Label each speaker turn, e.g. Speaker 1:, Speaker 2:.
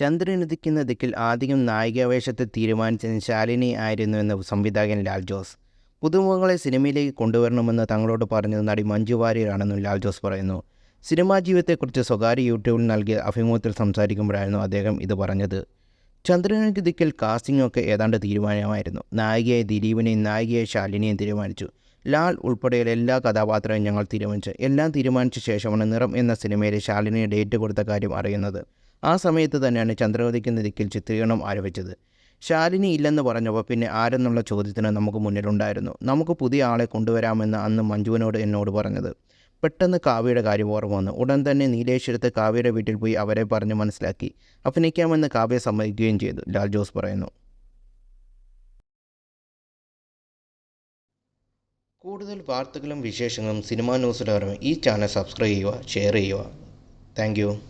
Speaker 1: ചന്ദ്രനുദിക്കുന്ന ദിക്കിൽ ആദ്യം നായികാവേഷത്തെ തീരുമാനിച്ചത് ശാലിനി ആയിരുന്നു എന്ന് സംവിധായകൻ ലാൽ ജോസ്. പുതുമുഖങ്ങളെ സിനിമയിലേക്ക് കൊണ്ടുവരണമെന്ന് തങ്ങളോട് പറഞ്ഞത് നടി മഞ്ജു വാര്യരാണെന്നും ലാൽ ജോസ് പറയുന്നു. സിനിമാ ജീവിതത്തെക്കുറിച്ച് സ്വകാര്യ യൂട്യൂബിൽ നൽകിയ അഭിമുഖത്തിൽ സംസാരിക്കുമ്പോഴായിരുന്നു അദ്ദേഹം ഇത് പറഞ്ഞത്. ചന്ദ്രനുക്ക് ദിക്കിൽ കാസ്റ്റിംഗ് ഒക്കെ ഏതാണ്ട് തീരുമാനമായിരുന്നു. നായികയെ ദിലീപിനെയും നായികയെ ശാലിനിയെയും തീരുമാനിച്ചു. ലാൽ ഉൾപ്പെടെയുള്ള എല്ലാ കഥാപാത്രവും ഞങ്ങൾ തീരുമാനിച്ചു. എല്ലാം തീരുമാനിച്ച ശേഷമാണ് നിറം എന്ന സിനിമയിലെ ശാലിനിയെ ഡേറ്റ് കൊടുത്ത കാര്യം അറിയുന്നത്. ആ സമയത്ത് തന്നെയാണ് ചന്ദ്രവതിക്ക് ദിക്കിൽ ചിത്രീകരണം ആരംഭിച്ചത്. ശാലിനി ഇല്ലെന്ന് പറഞ്ഞപ്പോൾ പിന്നെ ആരെന്നുള്ള ചോദ്യത്തിന് നമുക്ക് മുന്നിലുണ്ടായിരുന്നു. നമുക്ക് പുതിയ ആളെ കൊണ്ടുവരാമെന്ന് അന്ന് മഞ്ജുവിനോട് എന്നോട് പറഞ്ഞത്. പെട്ടെന്ന് കാവ്യയുടെ കാര്യം ഓർമ്മ വന്നു. ഉടൻ തന്നെ നീലേശ്വരത്ത് കാവ്യയുടെ വീട്ടിൽ പോയി അവരെ പറഞ്ഞ് മനസ്സിലാക്കി. അഭിനയിക്കാമെന്ന് കാവ്യ സമ്മതിക്കുകയും ചെയ്തു ലാൽ ജോസ് പറയുന്നു. കൂടുതൽ വാർത്തകളും വിശേഷങ്ങളും സിനിമാ ന്യൂസിലും ഈ ചാനൽ സബ്സ്ക്രൈബ് ചെയ്യുക ഷെയർ ചെയ്യുക. താങ്ക്